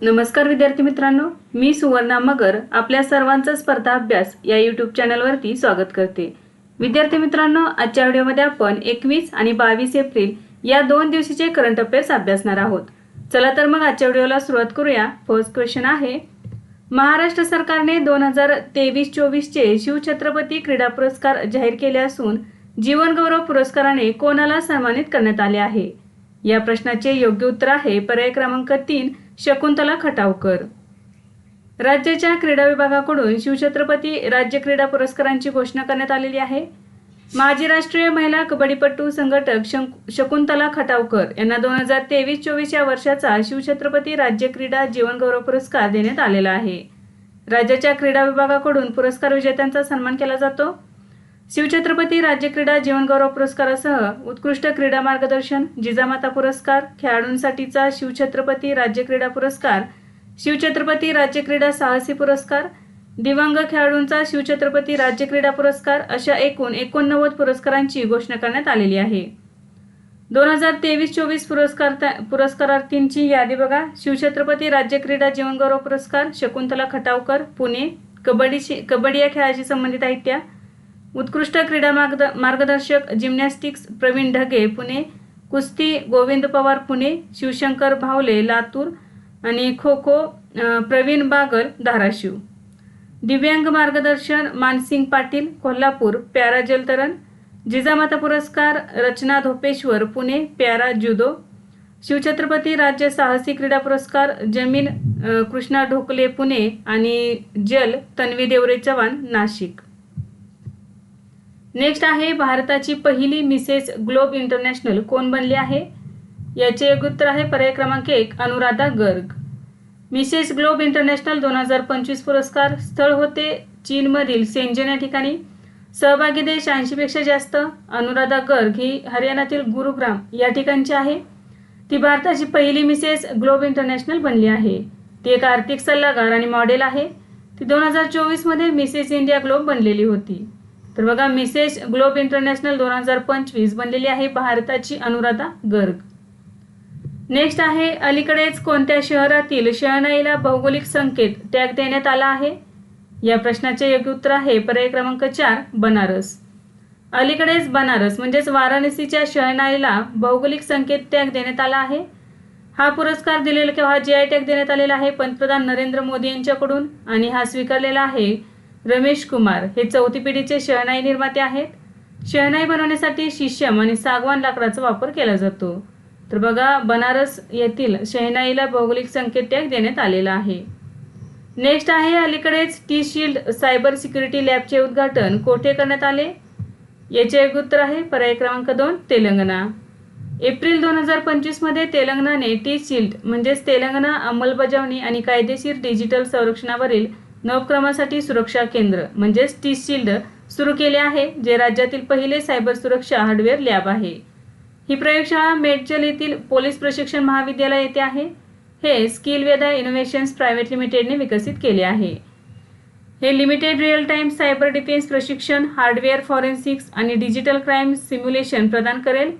नमस्कार विद्यार्थी मित्रांनो मी सुवर्णा मगर आपल्या सर्वांचा स्पर्धा अभ्यास या यूट्यूब चॅनलवरती स्वागत करते. विद्यार्थी मित्रांनो आजच्या व्हिडिओमध्ये आपण एकवीस आणि बावीस एप्रिल या दोन दिवशीचे करंट अफेअर्स अभ्यासणार आहोत. चला तर मग आजच्या व्हिडिओला सुरुवात करूया. फर्स्ट क्वेश्चन आहे महाराष्ट्र सरकारने दोन हजार तेवीस चोवीसचे शिवछत्रपती क्रीडा पुरस्कार जाहीर केले असून जीवनगौरव पुरस्काराने कोणाला सन्मानित करण्यात आले आहे? या प्रश्नाचे योग्य उत्तर आहे. पर्याय क्रमांक तीन शकुंतला खटावकर. राज्याच्या क्रीडा विभागाकडून शिवछत्रपती राज्य क्रीडा पुरस्कारांची घोषणा करण्यात आलेली आहे. माजी राष्ट्रीय महिला कबड्डीपटू संघटक शं- शकुंतला खटावकर यांना दोन हजार तेवीस चोवीस या वर्षाचा शिवछत्रपती राज्य क्रीडा जीवनगौरव पुरस्कार देण्यात आलेला आहे. राज्याच्या क्रीडा विभागाकडून पुरस्कार विजेत्यांचा सन्मान केला जातो. शिवछत्रपती राज्य क्रीडा जीवनगौरव पुरस्कारासह उत्कृष्ट क्रीडा मार्गदर्शन जिजामाता पुरस्कार खेळाडूंसाठीचा शिवछत्रपती राज्य क्रीडा पुरस्कार शिवछत्रपती राज्य क्रीडा साहसी पुरस्कार दिवंग खेळाडूंचा शिवछत्रपती राज्य क्रीडा पुरस्कार अशा एकूण एकोणनव्वद पुरस्कारांची घोषणा करण्यात आलेली आहे. दोन हजार तेवीस चोवीस पुरस्कार पुरस्कारार्थींची यादी बघा. शिवछत्रपती राज्य क्रीडा जीवनगौरव पुरस्कार शकुंतला खटावकर पुणे कबड्डीशी कबड्डी या खेळाशी संबंधित आहेत त्या. उत्कृष्ट क्रीडा मार्गद मार्गदर्शक जिम्नॅस्टिक्स प्रवीण ढगे पुणे कुस्ती गोविंद पवार पुणे शिवशंकर भावले लातूर आणि खो खो प्रवीण बागल धाराशिव. दिव्यांग मार्गदर्शन मानसिंग पाटील कोल्हापूर प्यारा जलतरण जिजामाता पुरस्कार रचना धोपेश्वर पुणे प्यारा जुदो शिवछत्रपती राज्य साहसी क्रीडा पुरस्कार जमीन कृष्णा ढोकले पुणे आणि जल तन्वी देवरे चव्हाण नाशिक. नेक्स्ट आहे भारताची पहिली मिसेस ग्लोब इंटरनॅशनल कोण बनली आहे? याचे एक उत्तर आहे पर्याय क्रमांक एक Anuradha Garg. Mrs Globe International दोन हजार पंचवीस पुरस्कार स्थळ होते चीनमधील सेंजन या ठिकाणी. सहभागी देश ऐंशीपेक्षा जास्त. अनुराधा गर्ग ही हरियाणातील गुरुग्राम या ठिकाणची आहे. ती भारताची पहिली मिसेस ग्लोब इंटरनॅशनल बनली आहे. ती एक आर्थिक सल्लागार आणि मॉडेल आहे. ती दोन हजार चोवीसमध्ये मिसेस इंडिया ग्लोब बनलेली होती. तर बघा मिसेस ग्लोब इंटरनॅशनल दोन हजार पंचवीस बनलेली आहे भारताची अनुराधा गर्ग. नेक्स्ट आहे अलीकडेच कोणत्या शहरातील शहनाईला भौगोलिक संकेत टॅग देण्यात आला आहे? या प्रश्नाचे योग्य उत्तर आहे पर्याय क्रमांक चार बनारस. अलीकडेच बनारस म्हणजेच वाराणसीच्या शहनाईला भौगोलिक संकेत टॅग देण्यात आला आहे. हा पुरस्कार दिलेला किंवा हा जी आय टॅग देण्यात आलेला आहे पंतप्रधान नरेंद्र मोदी यांच्याकडून आणि हा स्वीकारलेला आहे रमेश कुमार हे चौथी पिढीचे शहनाई निर्माते आहेत. शहनाई बनवण्यासाठी शिष्यम आणि सागवान लाकडाचा वापर केला जातो. तर बघा बनारस येथील शहनाईला भौगोलिक संकेत टॅग देण्यात आलेला आहे. नेक्स्ट आहे अलीकडेच टी शिल्ड सायबर सिक्युरिटी लॅबचे उद्घाटन कोठे करण्यात आले? याचे एक उत्तर आहे पर्याय क्रमांक दोन तेलंगणा. एप्रिल दोन हजार पंचवीसमध्ये तेलंगणाने टी शिल्ड म्हणजेच तेलंगणा अंमलबजावणी आणि कायदेशीर डिजिटल संरक्षणावरील नवक्रमासाठी सुरक्षा केंद्र म्हणजेच टी शिल्ड सुरू केले आहे जे राज्यातील पहिले सायबर सुरक्षा हार्डवेअर लॅब आहे. ही प्रयोगशाळा मेडचल येथील पोलीस प्रशिक्षण महाविद्यालय येथे आहे. हे स्किल वेदा इनोव्हेशन्स प्रायव्हेट लिमिटेडने विकसित केले आहे. हे limited real time cyber defence प्रशिक्षण हार्डवेअर फॉरेन्सिक्स आणि डिजिटल क्राईम सिम्युलेशन प्रदान करेल.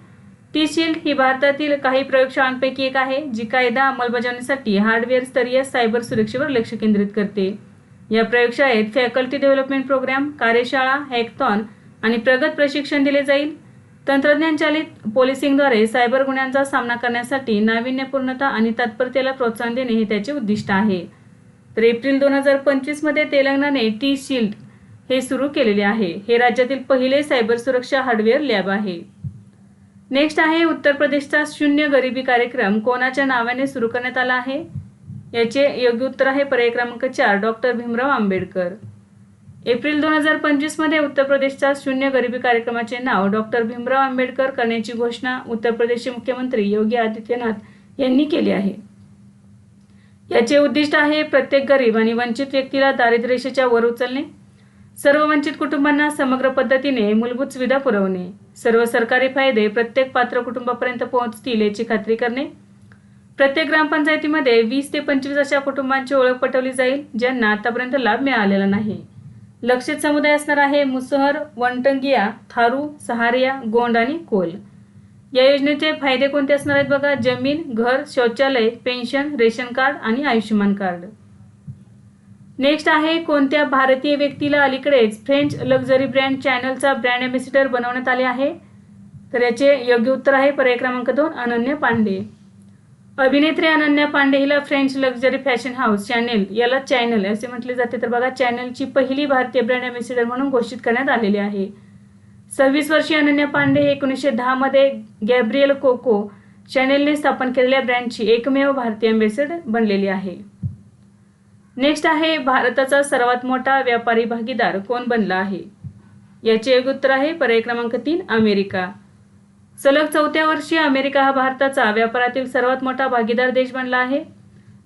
टी शिल्ड ही भारतातील काही प्रयोगशाळांपैकी एक आहे जी कायदा अंमलबजावणीसाठी हार्डवेअर स्तरीय सायबर सुरक्षेवर लक्ष केंद्रित करते. या प्रयोगशाळेत फॅकल्टी डेव्हलपमेंट प्रोग्राम कार्यशाळा हॅकथॉन आणि प्रगत प्रशिक्षण दिले जाईल. तंत्रज्ञान चालित पोलिसिंगद्वारे सायबर गुन्ह्यांचा सामना करण्यासाठी नाविन्यपूर्णता आणि तत्परतेला प्रोत्साहन देणे हे त्याचे उद्दिष्ट आहे. तर एप्रिल दोन हजार पंचवीसमध्ये तेलंगणाने टी शिल्ड हे सुरू केलेले आहे. हे राज्यातील पहिले सायबर सुरक्षा हार्डवेअर लॅब आहे. नेक्स्ट आहे उत्तर प्रदेशचा शून्य गरिबी कार्यक्रम. कोणाच्या नावाने सुरू करण्यात आला आहे? याचे योग्य उत्तर आहे पर्याय क्रमांक चार डॉक्टर भीमराव आंबेडकर. एप्रिल दोन हजार पंचवीसमध्ये उत्तर प्रदेशच्या शून्य गरिबी कार्यक्रमाचे नाव डॉक्टर भीमराव आंबेडकर करण्याची घोषणा उत्तर प्रदेशचे मुख्यमंत्री योगी आदित्यनाथ यांनी केली आहे. याचे उद्दिष्ट आहे प्रत्येक गरीब आणि वंचित व्यक्तीला दारिद्र्यरेषेच्या वर उचलणे सर्व वंचित कुटुंबांना समग्र पद्धतीने मूलभूत सुविधा पुरवणे सर्व सरकारी फायदे प्रत्येक पात्र कुटुंबापर्यंत पोहोचतील याची खात्री करणे प्रत्येक ग्रामपंचायतीमध्ये वीस ते पंचवीस अशा कुटुंबांची ओळख पटवली जाईल ज्यांना आतापर्यंत लाभ मिळालेला नाही. लक्षित समुदाय असणार आहे मुसहर वनटंगिया थारू सहारिया गोंड आणि कोल. या योजनेचे फायदे कोणते असणार आहेत बघा? जमीन घर शौचालय पेन्शन रेशन कार्ड आणि आयुष्यमान कार्ड. नेक्स्ट आहे कोणत्या भारतीय व्यक्तीला अलीकडेच फ्रेंच लक्झरी ब्रँड चॅनलचा ब्रँड अम्बेसिडर बनवण्यात आले आहे? तर याचे योग्य उत्तर आहे पर्याय क्रमांक दोन अनन्य पांडे. अभिनेत्री अनन्या पांडे हिला French luxury fashion house Chanel याला चॅनल असे म्हटले जाते. तर बघा चॅनलची पहिली भारतीय ब्रँड अँबॅसिडर म्हणून घोषित करण्यात आलेली आहे. सव्वीस वर्षीय अनन्या पांडे हे एकोणीसशे दहामध्ये गॅब्रियल कोको चॅनेलने स्थापन केलेल्या ब्रँडची एकमेव भारतीय अँबॅसिडर बनलेली आहे. नेक्स्ट आहे भारताचा सर्वात मोठा व्यापारी भागीदार कोण बनला आहे? याचे एक उत्तर आहे पर्याय क्रमांक तीन अमेरिका. सलग चौथ्या वर्षी अमेरिका हा भारताचा व्यापारातील सर्वात मोठा भागीदार देश बनला आहे.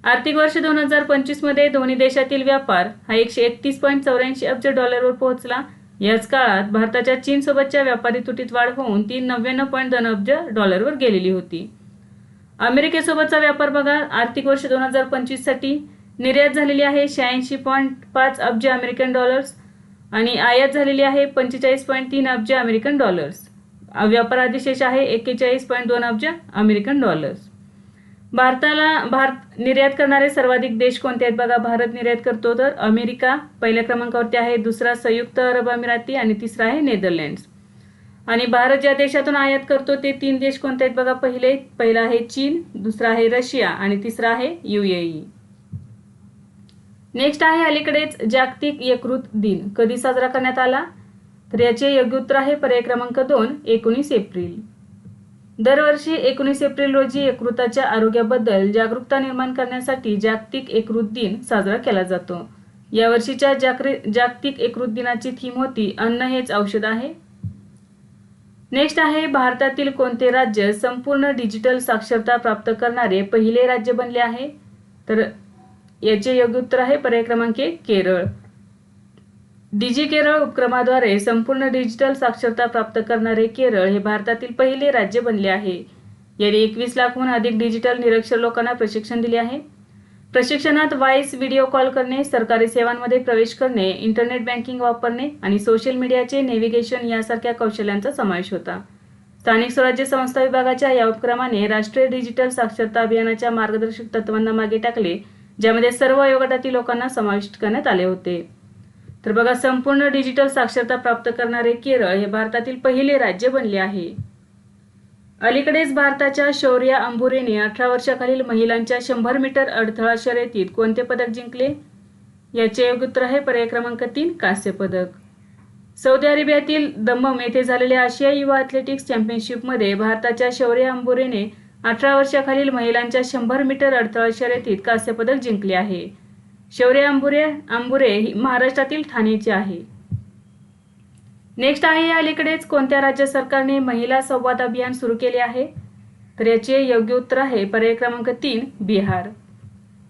आर्थिक वर्ष दोन हजार पंचवीसमध्ये दोन्ही देशातील व्यापार हा एकशे एकतीस पॉईंट चौऱ्याऐंशी अब्ज डॉलरवर पोहोचला. याच काळात भारताच्या चीनसोबतच्या व्यापारी तुटीत वाढ होऊन ती नव्याण्णव पॉईंट दोन अब्ज डॉलरवर गेलेली होती. अमेरिकेसोबतचा व्यापार बघा आर्थिक वर्ष दोन हजार पंचवीससाठी निर्यात झालेली आहे शहाऐंशी पॉईंट पाच अब्ज अमेरिकन डॉलर्स आणि आयात झालेली आहे पंचेचाळीस पॉईंट तीन अब्ज अमेरिकन डॉलर्स. व्यापाराधिशेष आहे एक्केचाळीस पॉईंट दोन अब्ज अमेरिकन डॉलर्स. भारताला भारत निर्यात करणारे सर्वाधिक देश कोणते आहेत बघा? भारत निर्यात करतो तर अमेरिका पहिल्या क्रमांकावरती आहे दुसरा संयुक्त अरब अमिराती आणि तिसरा आहे नेदरलँड्स. आणि भारत ज्या देशातून आयात करतो ते तीन देश कोणते आहेत बघा? पहिले पहिला आहे चीन दुसरा आहे रशिया आणि तिसरा आहे युएई नेक्स्ट आहे अलीकडेच जागतिक यकृत दिन. कधी साजरा करण्यात आला? तर याचे योग्य उत्तर आहे पर्याय क्रमांक दोन एकोणीस एप्रिल. दरवर्षी एकोणीस एप्रिल रोजी यकृताच्या आरोग्याबद्दल जागरूकता निर्माण करण्यासाठी जागतिक यकृत दिन साजरा केला जातो. यावर्षीच्या जागतिक यकृत दिनाची थीम होती अन्न हेच औषध आहे. नेक्स्ट आहे भारतातील कोणते राज्य संपूर्ण डिजिटल साक्षरता प्राप्त करणारे पहिले राज्य बनले आहे? तर याचे योग्य उत्तर आहे पर्याय क्रमांक केरळ. डिजी केरळ उपक्रमाद्वारे संपूर्ण डिजिटल साक्षरता प्राप्त करणारे केरळ हे भारतातील पहिले राज्य बनले आहे. याने एकवीस लाखहून अधिक डिजिटल निरक्षर लोकांना प्रशिक्षण दिले आहे. प्रशिक्षणात व्हॉइस व्हिडिओ कॉल करणे सरकारी सेवांमध्ये प्रवेश करणे इंटरनेट बँकिंग वापरणे आणि सोशल मीडियाचे नेव्हिगेशन यासारख्या कौशल्यांचा समावेश होता. स्थानिक स्वराज्य संस्था विभागाच्या या उपक्रमाने राष्ट्रीय डिजिटल साक्षरता अभियानाच्या मार्गदर्शक तत्वांना मागे टाकले ज्यामध्ये सर्व वयोगटातील लोकांना समाविष्ट करण्यात आले होते. तर बघा संपूर्ण डिजिटल साक्षरता प्राप्त करणारे केरळ हे भारतातील पहिले राज्य बनले आहे. अलीकडेच भारताच्या शौर्या अंबुरेने अठरा वर्षाखालील महिलांच्या शंभर मीटर अडथळा शर्यतीत कोणते पदक जिंकले? याचे योग्य उत्तर आहे पर्याय क्रमांक तीन कांस्य पदक. सौदी अरेबियातील दम्मम येथे झालेल्या आशियाई युवा अथलेटिक्स चॅम्पियनशिपमध्ये भारताच्या शौर्य अंबुरेने अठरा वर्षाखालील महिलांच्या शंभर मीटर अडथळा शर्यतीत कांस्य पदक जिंकले आहे. शौर्य अंबुरे अंबुरे ही महाराष्ट्रातील ठाणेचे आहे. नेक्स्ट आहे अलीकडेच कोणत्या राज्य सरकारने महिला संवाद अभियान सुरू केले आहे? तर याचे योग्य उत्तर आहे पर्याय क्रमांक तीन बिहार.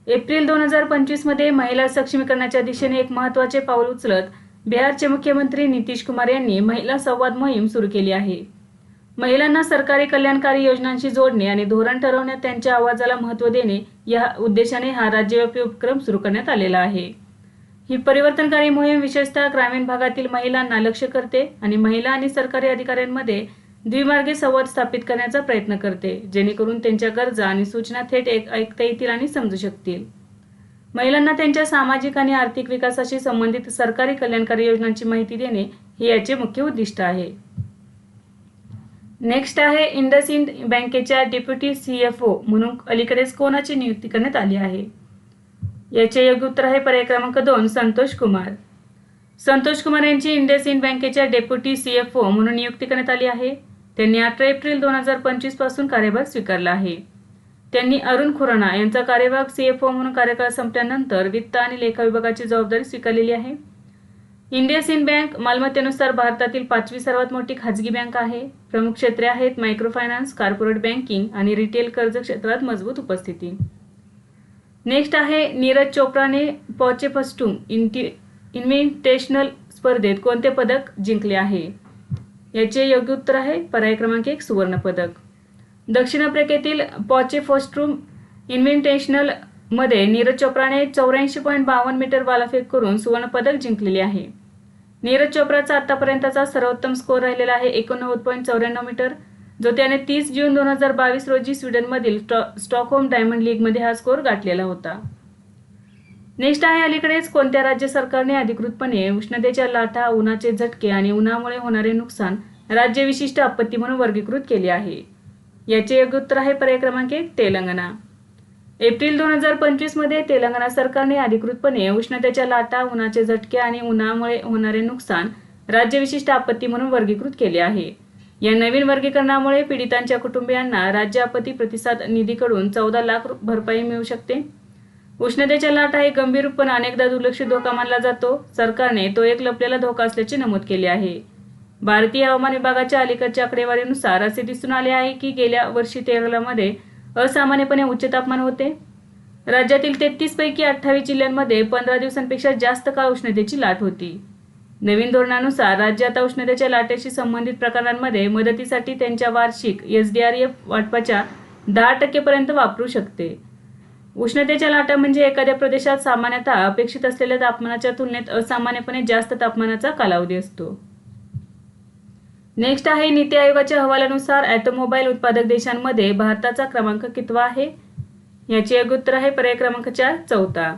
एप्रिल दोन हजार पंचवीसमध्ये महिला सक्षमीकरणाच्या दिशेने एक महत्त्वाचे पाऊल उचलत बिहारचे मुख्यमंत्री नितीश कुमार यांनी महिला संवाद मोहीम सुरू केली आहे. महिलांना सरकारी कल्याणकारी योजनांशी जोडणे आणि धोरण ठरवण्यात त्यांच्या आवाजाला महत्त्व देणे या उद्देशाने हा राज्यव्यापी उपक्रम सुरू करण्यात आलेला आहे. ही परिवर्तनकारी मोहीम विशेषतः ग्रामीण भागातील महिलांना लक्ष करते आणि महिला आणि सरकारी अधिकाऱ्यांमध्ये द्विमार्गी संवाद स्थापित करण्याचा प्रयत्न करते जेणेकरून त्यांच्या गरजा आणि सूचना थेट एक ऐकता येतील आणि समजू शकतील. महिलांना त्यांच्या सामाजिक आणि आर्थिक विकासाशी संबंधित सरकारी कल्याणकारी योजनांची माहिती देणे हे याचे मुख्य उद्दिष्ट आहे. नेक्स्ट आहे इंडसइंड बँकेच्या डेप्युटी सी एफ ओ म्हणून अलीकडेच कोणाची नियुक्ती करण्यात आली आहे? याचे योग्य उत्तर आहे पर्याय क्रमांक दोन संतोष कुमार. संतोष कुमार यांची इंडसइंड बँकेच्या डेप्युटी सी एफ ओ म्हणून नियुक्ती करण्यात आली आहे. त्यांनी अठरा एप्रिल दोन हजार पंचवीसपासून कार्यभार स्वीकारला आहे. त्यांनी अरुण खुराना यांचा कार्यभाग सी एफ ओ म्हणून कार्यकाळ संपल्यानंतर वित्त आणि लेखा विभागाची जबाबदारी स्वीकारलेली आहे. इंडियसिन बँक मालमत्तेनुसार भारतातील पाचवी सर्वात मोठी खाजगी बँक आहे. प्रमुख क्षेत्रे आहेत मायक्रो फायनान्स कॉर्पोरेट बँकिंग आणि रिटेल कर्ज क्षेत्रात मजबूत उपस्थिती. नेक्स्ट आहे नीरज चोप्राने पॉचेफस्टूम इंटी इन्व्हिटेशनल स्पर्धेत कोणते पदक जिंकले आहे? याचे योग्य उत्तर आहे पर्याय क्रमांक एक सुवर्ण पदक. दक्षिण आफ्रिकेतील पॉचेफोस्ट्रूम इन्व्हिटेशनलमध्ये नीरज चोप्राने चौऱ्याऐंशी पॉईंट बावन्न मीटर बालाफेक करून सुवर्ण पदक जिंकलेले आहे. नीरज चोप्राचा आतापर्यंतचा सर्वोत्तम स्कोअर राहिलेला आहे एकोणनव्वद पॉईंट चौऱ्याण्णव मीटर जो त्याने तीस जून दोन हजार बावीस रोजी स्वीडनमधील स्टॉ- स्टॉकहोम डायमंड लीगमध्ये हा स्कोअर गाठलेला होता. नेक्स्ट आहे अलीकडेच कोणत्या राज्य सरकारने अधिकृतपणे उष्णतेच्या लाटा उन्हाचे झटके आणि उन्हामुळे होणारे नुकसान राज्य विशिष्ट आपत्ती म्हणून वर्गीकृत केले आहे. याचे योग्य उत्तर आहे पर्याय क्रमांक एक तेलंगणा. एप्रिल दोन हजार पंचवीसमध्ये तेलंगणा सरकारने अधिकृतपणे उष्णतेच्या लाटा उन्हाचे झटके आणि उन्हामुळे होणारे नुकसान राज्य विशिष्ट आपत्ती म्हणून वर्गीकृत केले आहे. या नवीन वर्गीकरणामुळे पीडितांच्या कुटुंबियांना राज्य आपत्ती प्रतिसाद निधीकडून चौदा लाख भरपाई मिळू शकते. उष्णतेच्या लाटा हे गंभीर पण अनेकदा दुर्लक्षित धोका मानला जातो. सरकारने तो एक लपलेला धोका असल्याचे नमूद केले आहे. भारतीय हवामान विभागाच्या अलीकडच्या आकडेवारीनुसार असे दिसून आले आहे की गेल्या वर्षी केरळमध्ये असामान्यपणे उच्च तापमान होते. राज्यातील तेहतीस पैकी अठ्ठावीस जिल्ह्यांमध्ये पंधरा दिवसांपेक्षा जास्त काळ उष्णतेची लाट होती. नवीन धोरणानुसार राज्य आता उष्णतेच्या लाटेशी संबंधित प्रकरणांमध्ये मदतीसाठी त्यांच्या वार्षिक एस डी आर एफ वाटपाच्या दहा टक्केपर्यंत वापरू शकते. उष्णतेच्या लाटा म्हणजे एखाद्या प्रदेशात सामान्यतः अपेक्षित असलेल्या तापमानाच्या तुलनेत असामान्यपणे जास्त तापमानाचा कालावधी असतो. नेक्स्ट आहे नीती आयोगाच्या अहवालानुसार ॲटोमोबाईल उत्पादक देशांमध्ये भारताचा क्रमांक कितवा आहे? याचे योग्य उत्तर आहे पर्याय क्रमांक चार चौथा.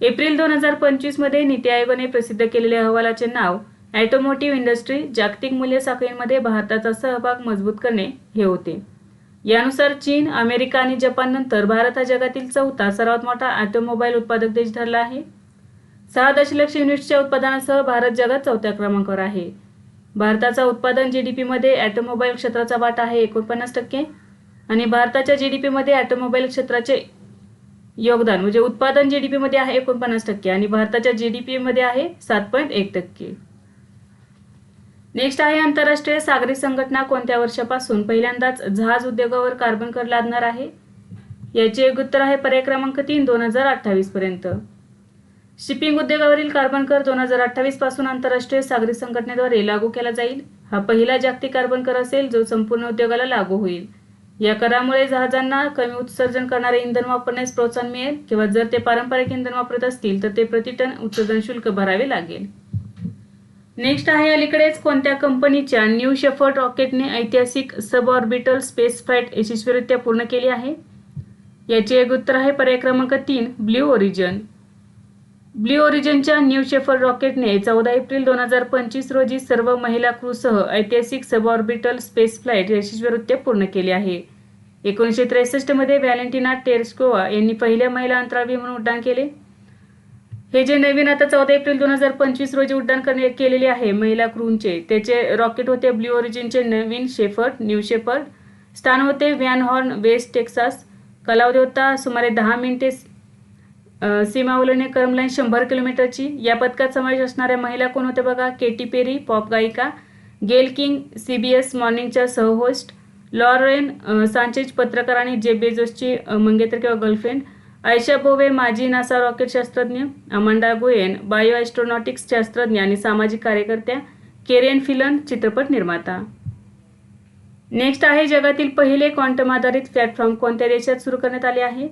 एप्रिल दोन हजार पंचवीसमध्ये नीती आयोगाने प्रसिद्ध केलेल्या अहवालाचे नाव ॲटोमोटिव्ह इंडस्ट्री जागतिक मूल्य साखळीमध्ये भारताचा सहभाग मजबूत करणे हे होते. यानुसार चीन अमेरिका आणि जपाननंतर भारत हा जगातील चौथा सर्वात मोठा ॲटोमोबाईल उत्पादक देश ठरला आहे. सहा दशलक्ष युनिट्सच्या उत्पादनासह भारत जगात चौथ्या क्रमांकावर आहे. भारताचा उत्पादन जी डी पीमध्ये ॲटोमोबाईल क्षेत्राचा वाटा आहे एकोणपन्नास टक्के. आणि भारताच्या जी डी पीमध्ये ॲटोमोबाईल क्षेत्राचे योगदान म्हणजे उत्पादन जी डी पीमध्ये आहे एकोणपन्नास टक्के आणि भारताच्या जी डी पीमध्ये आहे सात पॉईंट एक टक्के. नेक्स्ट आहे आंतरराष्ट्रीय सागरी संघटना कोणत्या वर्षापासून? पहिल्यांदाच जहाज उद्योगावर कार्बन कर लादणार आहे. याचे एक उत्तर आहे पर्याय क्रमांक तीन दोन हजार अठ्ठावीस पर्यंत. शिपिंग उद्योगावरील कार्बन कर दोन हजार अठ्ठावीसपासून आंतरराष्ट्रीय सागरी संघटनेद्वारे लागू केला जाईल. हा पहिला जागतिक कार्बन कर असेल जो संपूर्ण उद्योगाला लागू होईल. या करामुळे जहाजांना कमी उत्सर्जन करणारे इंधन वापरण्यास प्रोत्साहन मिळेल किंवा जर ते पारंपरिक इंधन वापरत असतील तर ते प्रतिटन उत्सर्जन शुल्क भरावे लागेल. नेक्स्ट आहे अलीकडेच कोणत्या कंपनीच्या न्यू शेफर्ड रॉकेटने ऐतिहासिक सब ऑर्बिटल स्पेस फ्लाईट यशस्वीरित्या पूर्ण केली आहे? याचे एक उत्तर आहे पर्याय क्रमांक तीन ब्ल्यू ओरिजन. ब्ल्यू ओरिजनच्या न्यू शेफर रॉकेटने चौदा एप्रिल दोन हजार पंचवीस रोजी सर्व महिला क्रूसह ऐतिहासिक सबऑर्बिटल स्पेस फ्लाईट यशस्वीरित्या पूर्ण केली आहे. एकोणीसशे त्रेसष्टमध्ये व्हॅलेंटिना टेरेस्कोवा यांनी पहिल्या महिला अंतराळवी म्हणून उड्डाण केले. हे जे नवीन आता चौदा एप्रिल दोन हजार पंचवीस रोजी उड्डाण करणे केलेले आहे महिला क्रूनचे त्याचे रॉकेट होते ब्ल्यू ओरिजिनचे नवीन शेफर्ड न्यू शेफर्ड स्थान होते व्हॅन हॉर्न वेस्ट टेक्सास. कालावधी होता सुमारे दहा मिनिटे सीमा उलने क्रमलाईन शंभर किलोमीटरची. या पथकात समावेश असणाऱ्या महिला कोण होत्या बघा? केटी पेरी पॉप गायिका Gayle King C B S मॉर्निंगच्या सहहोस्ट लॉरेन सांचेज पत्रकार आणि जे बेजोसची मंगेतर किंवा गर्लफ्रेंड आयशा बोवे माजी नासा रॉकेट शास्त्रज्ञ अमांडा गोयन बायो ॲस्ट्रॉनॉटिक्स शास्त्रज्ञ आणि सामाजिक कार्यकर्त्या केरियन फिलन चित्रपट निर्माता. नेक्स्ट आहे जगातील पहिले क्वांटम आधारित प्लॅटफॉर्म कोणत्या देशात सुरू करण्यात आले आहे?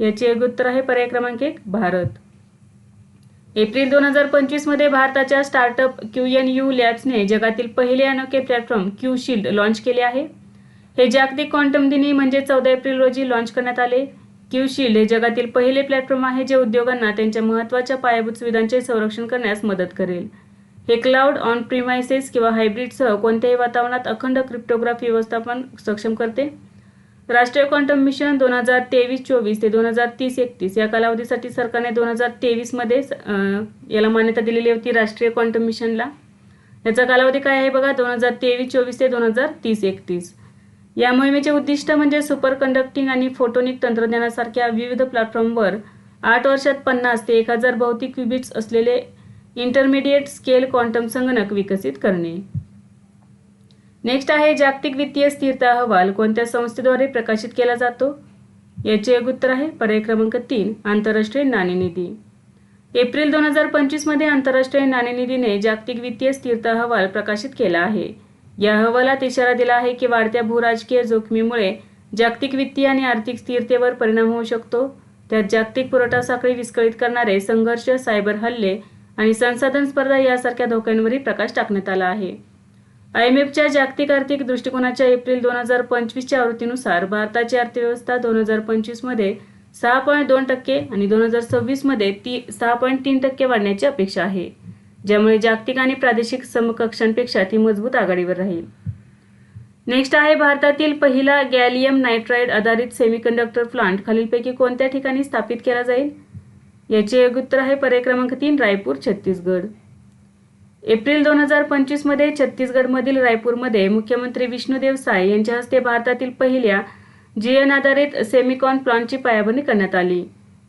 याचे योग्य उत्तर आहे पर्याय क्रमांक एक भारत. एप्रिल दोन हजार पंचवीसमध्ये भारताच्या स्टार्टअप क्यू एन यू लॅब्सने जगातील पहिले अनोखे प्लॅटफॉर्म क्यू शिल्ड लॉन्च केले आहे. हे जागतिक क्वांटम दिनी म्हणजे चौदा एप्रिल रोजी लॉन्च करण्यात आले. क्यू शिल्ड हे जगातील पहिले प्लॅटफॉर्म आहे जे उद्योगांना त्यांच्या महत्त्वाच्या पायाभूत सुविधांचे संरक्षण करण्यास मदत करेल. हे क्लाउड ऑन प्रिमायसेस किंवा हायब्रिडसह कोणत्याही वातावरणात अखंड क्रिप्टोग्राफी व्यवस्थापन सक्षम करते. राष्ट्रीय क्वांटम मिशन दोन हजार तेवीस चोवीस ते दोन हजार तीस एकतीस या कालावधीसाठी सरकारने दोन हजार तेवीसमध्ये याला मान्यता दिलेली होती राष्ट्रीय क्वांटम मिशनला. याचा कालावधी काय आहे बघा? दोन हजार तेवीस चोवीस ते दोन हजार तीस एकतीस. या मोहिमेचे उद्दिष्ट म्हणजे सुपर कंडक्टिंग आणि फोटोनिक तंत्रज्ञानासारख्या विविध प्लॅटफॉर्मवर आठ वर्षात पन्नास ते एक हजार भौतिक क्युबिट्स असलेले इंटरमिडिएट स्केल क्वांटम संगणक विकसित करणे. नेक्स्ट आहे जागतिक वित्तीय स्थिरता अहवाल कोणत्या संस्थेद्वारे प्रकाशित केला जातो? याचे एक उत्तर आहे पर्याय क्रमांक तीन आंतरराष्ट्रीय नाणेनिधी एप्रिल दोन हजार पंचवीसमध्ये आंतरराष्ट्रीय नाणेनिधीने जागतिक वित्तीय स्थिरता अहवाल प्रकाशित केला आहे. या अहवालात इशारा दिला आहे की वाढत्या भूराजकीय जोखमीमुळे जागतिक वित्तीय आणि आर्थिक स्थिरतेवर परिणाम होऊ शकतो. त्यात जागतिक पुरवठा साखळी विस्कळीत करणारे संघर्ष सायबर हल्ले आणि संसाधन स्पर्धा यासारख्या धोक्यांवरही प्रकाश टाकण्यात आला आहे. आय एम एफच्या जागतिक आर्थिक दृष्टिकोनाच्या एप्रिल दोन हजार पंचवीसच्या आवृत्तीनुसार भारताची अर्थव्यवस्था दोन हजार पंचवीसमध्ये सहा पॉईंट दोन टक्के आणि दोन हजार सव्वीसमध्ये ती सहा पॉईंट तीन टक्के वाढण्याची अपेक्षा आहे ज्यामुळे जागतिक आणि प्रादेशिक समकक्षांपेक्षा ती मजबूत आघाडीवर राहील. नेक्स्ट आहे भारतातील पहिला गॅलियम नायट्राईड आधारित सेमीकंडक्टर प्लांट. खालीलपैकी कोणत्या ठिकाणी स्थापित केला जाईल? याचे योग्य उत्तर आहे पर्याय क्रमांक तीन रायपूर छत्तीसगड. एप्रिल दोन हजार पंचवीसमध्ये छत्तीसगडमधील रायपूरमध्ये मुख्यमंत्री विष्णुदेव साय यांच्या हस्ते भारतातील पहिल्या जीएन आधारित सेमिकॉन प्लांटची पायाभरणी करण्यात आली.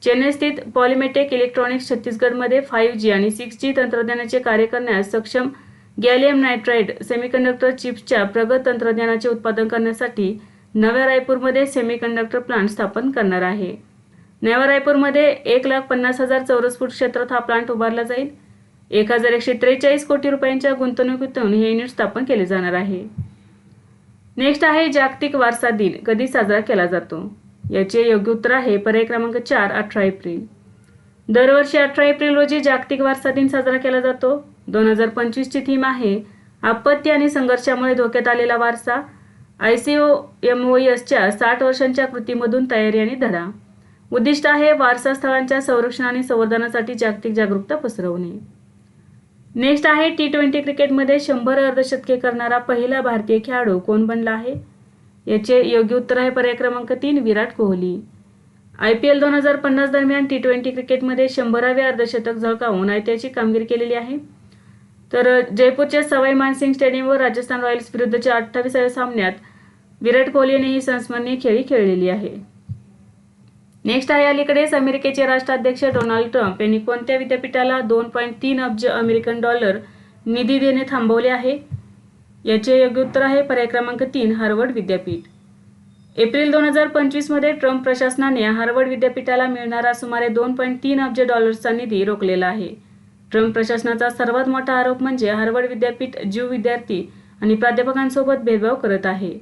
चेन्नई स्थित पॉलिमेटेक इलेक्ट्रॉनिक्स छत्तीसगडमध्ये फाईव्ह जी आणि सिक्स जी तंत्रज्ञानाचे कार्य करण्यास सक्षम गॅलियम नायट्राइड सेमीकंडक्टर चिप्सच्या प्रगत तंत्रज्ञानाचे उत्पादन करण्यासाठी नव्या रायपूरमध्ये सेमीकंडक्टर प्लांट स्थापन करणार आहे. नव्या रायपूरमध्ये एक लाख पन्नास हजार चौरस फूट क्षेत्रात हा प्लांट उभारला जाईल. एक हजार एकशे त्रेचाळीस कोटी रुपयांच्या गुंतवणुकीतून हे युनिट स्थापन केले जाणार आहे. नेक्स्ट आहे जागतिक वारसा दिन कधी साजरा केला जातो? याचे योग्य उत्तर आहे पर्याय क्रमांक चार अठरा एप्रिल. दरवर्षी अठरा एप्रिल रोजी जागतिक वारसा दिन साजरा केला जातो. दोन हजार पंचवीसची थीम आहे आपत्ती आणि संघर्षामुळे धोक्यात आलेला वारसा. I C O M O एसच्या साठ वर्षांच्या कृतीमधून तयारी आणि धडा. उद्दिष्ट आहे वारसा स्थळांच्या संरक्षण आणि संवर्धनासाठी जागतिक जागरूकता पसरवणे. नेक्स्ट आहे टी ट्वेंटी क्रिकेटमध्ये शंभर अर्धशतके करणारा पहिला भारतीय खेळाडू कोण बनला आहे? याचे योग्य उत्तर आहे पर्याय क्रमांक तीन Virat Kohli. I P L दोन हजार पन्नास दरम्यान टी ट्वेंटी क्रिकेटमध्ये शंभरावे अर्धशतक झळकावून आयत्याची कामगिरी केलेली आहे. तर जयपूरच्या सवाई मानसिंग स्टेडियमवर राजस्थान रॉयल्स विरुद्धच्या अठ्ठावीसाव्या सामन्यात विराट कोहलीने ही संस्मरणीय खेळी खेळलेली आहे. नेक्स्ट आहे अलीकडेच अमेरिकेचे राष्ट्राध्यक्ष डोनाल्ड ट्रम्प यांनी कोणत्या विद्यापीठाला दोन पॉईंट तीन अब्ज अमेरिकन डॉलर निधी देणे थांबवले आहे? याचे योग्य उत्तर आहे पर्याय क्रमांक तीन हार्वर्ड विद्यापीठ. एप्रिल दोन हजार पंचवीसमध्ये ट्रम्प प्रशासनाने हार्वर्ड विद्यापीठाला मिळणारा सुमारे दोन पॉईंट तीन अब्ज डॉलर्सचा निधी रोखलेला आहे. ट्रम्प प्रशासनाचा सर्वात मोठा आरोप म्हणजे हार्वर्ड विद्यापीठ ज्यू विद्यार्थी आणि प्राध्यापकांसोबत भेदभाव करत आहे.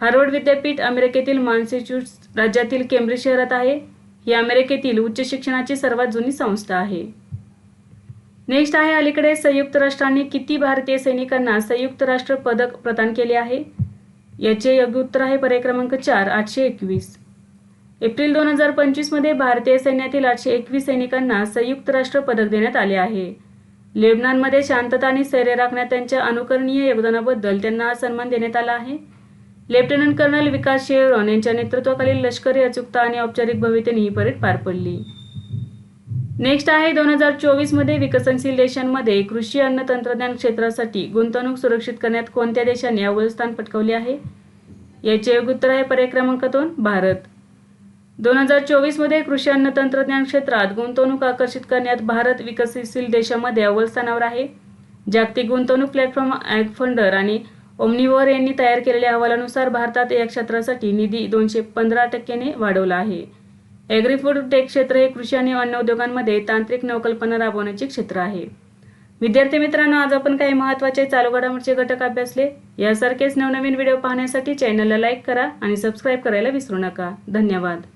हार्वर्ड विद्यापीठ अमेरिकेतील मॅसेच्युट्स राज्यातील केम्ब्रिज शहरात आहे. ही अमेरिकेतील उच्च शिक्षणाची सर्वात जुनी संस्था आहे. नेक्स्ट आहे अलीकडे संयुक्त राष्ट्रांनी किती भारतीय सैनिकांना संयुक्त राष्ट्र पदक प्रदान केले आहे? याचे योग्य उत्तर आहे पर्याय क्रमांक चार आठशे एकवीस. एप्रिल दोन हजार पंचवीसमध्ये भारतीय सैन्यातील आठशे एकवीस सैनिकांना संयुक्त राष्ट्र पदक देण्यात आले आहे. लेबनानमध्ये शांतता आणि स्थैर्य राखण्यात त्यांच्या अनुकरणीय योगदानाबद्दल त्यांना हा सन्मान देण्यात आला आहे. लेफ्टनंट कर्नल विकास शेरॉन यांच्या नेतृत्वाखालील लष्करी अचूकता आणि औपचारिक भव्यतेने ही परेड पार पडली. नेक्स्ट आहे दोन हजार चोवीसमध्ये विकसनशील देशांमध्ये कृषी अन्न तंत्रज्ञान क्षेत्रासाठी गुंतवणूक सुरक्षित करण्यात कोणत्या देशाने अव्वल स्थान पटकावले आहे? याचे योग्य उत्तर आहे पर्याय क्रमांक दोन भारत. दोन हजार चोवीसमध्ये कृषी अन्न तंत्रज्ञान क्षेत्रात गुंतवणूक आकर्षित करण्यात भारत विकसनशील देशामध्ये अव्वल स्थानावर आहे. जागतिक गुंतवणूक प्लॅटफॉर्म ॲग फंडर आणि ओमनिवर यांनी तयार केलेल्या अहवालानुसार भारतात या क्षेत्रासाठी निधी दोनशे पंधरा टक्क्याने वाढवला आहे. ॲग्रीफूड टेक क्षेत्र हे कृषी आणि अन्न उद्योगांमध्ये तांत्रिक नवकल्पना राबवण्याचे क्षेत्र आहे. विद्यार्थी मित्रांनो आज आपण काही महत्त्वाचे चालू घडामोडीचे घटक अभ्यासले. यासारखेच नवनवीन व्हिडिओ पाहण्यासाठी चॅनलला लाईक करा आणि सबस्क्राईब करायला विसरू नका. धन्यवाद.